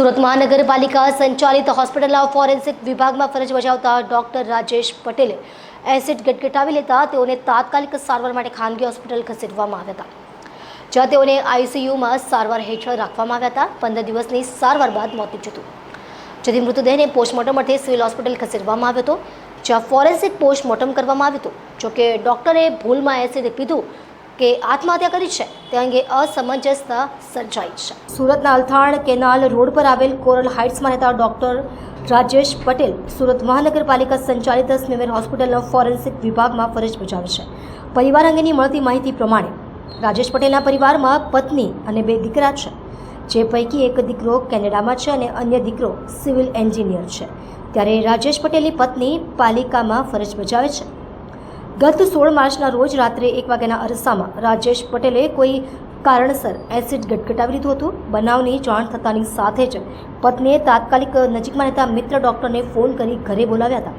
સુરત મહાનગરપાલિકા સંચાલિત હોસ્પિટલના ફોરેન્સિક વિભાગમાં ફરજ બજાવતા ડોક્ટર રાજેશ પટેલે એસિડ ગટગટાવી લેતા તેઓને તાત્કાલિક સારવાર માટે ખાનગી હોસ્પિટલ ખસેડવામાં આવ્યા હતા. જ્યાં તેઓને આઈસીયુમાં સારવાર હેઠળ રાખવામાં આવ્યા હતા. પંદર દિવસની સારવાર બાદ મોત નીપજ્યું હતું. જેથી મૃતદેહને પોસ્ટમોર્ટમ અર્થે સિવિલ હોસ્પિટલ ખસેડવામાં આવ્યો હતો, જ્યાં ફોરેન્સિક પોસ્ટમોર્ટમ કરવામાં આવ્યું હતું. જોકે ડૉક્ટરે ભૂલમાં એસિડ પીધું કે આત્મહત્યા કરી છે. તે અંગે અસમંજસતા સર્જાઈ છે. સુરતના અલથાણ કેનાલ રોડ પર આવેલ કોરલ હાઇટ્સમાં રહેતા ડૉક્ટર રાજેશ પટેલ સુરત મહાનગરપાલિકા સંચાલિત સ્મીમેર હોસ્પિટલના ફોરેન્સિક વિભાગમાં ફરજ બજાવે છે. પરિવાર અંગેની મળતી માહિતી પ્રમાણે રાજેશ પટેલના પરિવારમાં પત્ની અને બે દીકરા છે. જે પૈકી એક દીકરો કેનેડામાં છે અને અન્ય દીકરો સિવિલ એન્જિનિયર છે. ત્યારે રાજેશ પટેલની પત્ની પાલિકામાં ફરજ બજાવે છે. ગત સોળ માર્ચના રોજ રાત્રે એક વાગ્યાના અરસામાં રાજેશ પટેલે કોઈ કારણસર એસિડ ગટગટાવી લીધું હતું. બનાવની જાણ થતાની સાથે જ પત્નીએ તાત્કાલિક નજીકમાં રહેતા મિત્ર ડૉક્ટરને ફોન કરી ઘરે બોલાવ્યા હતા.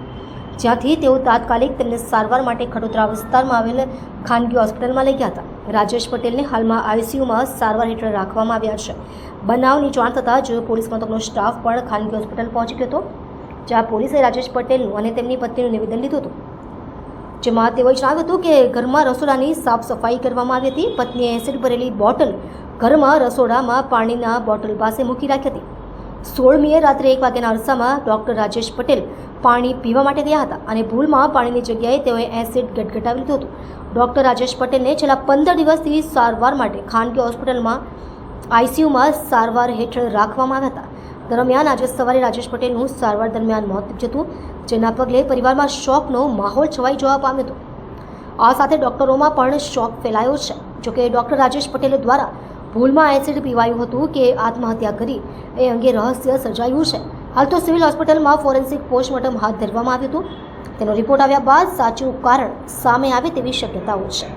જ્યાંથી તેઓ તાત્કાલિક તેમને સારવાર માટે ખડોદરા વિસ્તારમાં આવેલ ખાનગી હોસ્પિટલમાં લઈ ગયા હતા. રાજેશ પટેલને હાલમાં આઈસીયુમાં સારવાર હેઠળ રાખવામાં આવ્યા છે. બનાવની જાણ થતાં જ પોલીસ મથકનો સ્ટાફ પણ ખાનગી હોસ્પિટલ પહોંચી ગયો હતો, જ્યાં પોલીસે રાજેશ પટેલનું અને તેમની પત્નીનું નિવેદન લીધું હતું. જેમાં તેઓએ જણાવ્યું હતું કે ઘરમાં રસોડાની સાફ સફાઈ કરવામાં આવી હતી. પત્નીએ એસિડ ભરેલી બોટલ ઘરમાં રસોડામાં પાણીના બોટલ પાસે મૂકી રાખી હતી. સોળમીએ રાત્રે એક વાગ્યાના અરસામાં ડૉક્ટર રાજેશ પટેલ પાણી પીવા માટે ગયા હતા અને ભૂલમાં પાણીની જગ્યાએ તેઓએ એસિડ ગટગટાવી લીધું હતું. ડૉક્ટર રાજેશ પટેલને છેલ્લા પંદર દિવસથી સારવાર માટે ખાનગી હોસ્પિટલમાં આઈસીયુમાં સારવાર હેઠળ રાખવામાં આવ્યા હતા. દરમિયાન આજે સવારે રાજેશ પટેલનું સારવાર દરમિયાન મોત નીપજ્યું જેના પગલે પરિવારમાં શોકનો માહોલ છવાઈ જવા પામ્યો હતો. આ સાથે ડૉક્ટરોમાં પણ શોક ફેલાયો છે. જોકે ડૉક્ટર રાજેશ પટેલ દ્વારા ભૂલમાં એસિડ પીવાયું હતું કે આત્મહત્યા કરી એ અંગે રહસ્ય સર્જાયું છે. હાલ તો સિવિલ હોસ્પિટલમાં ફોરેન્સિક પોસ્ટમોર્ટમ હાથ ધરવામાં આવ્યું હતું. તેનો રિપોર્ટ આવ્યા બાદ સાચું કારણ સામે આવે તેવી શક્યતાઓ છે.